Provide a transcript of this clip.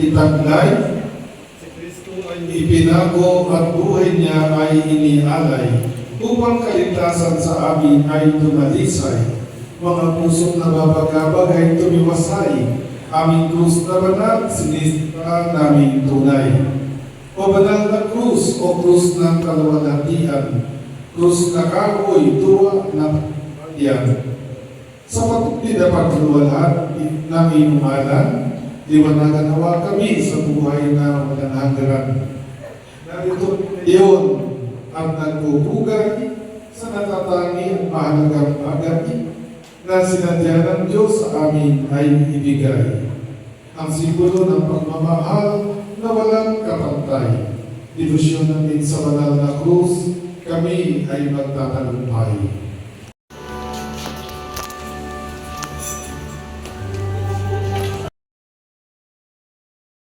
itaglay, Si Kristo ay ipinago at buhay niya ay inialay upang kaligtasan sa amin ay tumalisay. Mga pusong nababagabag ay tumiwasay. Aming krus na banal, sinistra naming tunay. O banal na krus, o krus ng kaluwalhatian, krus na kahoy, tuwa ng yan. Sa patuloy na pagkaluwalhat ng inumalan, liwanagan nawa kami sa buhay na walang hangganan. Narito iyon ang nagpupugay sa natatangi at mahalagang bagay na sinadya ng Diyos sa amin ay ibigay. Ang simbolo ng pagmamahal na walang kapantay. Debosyon namin sa banal na krus, kami ay magtatalumpay.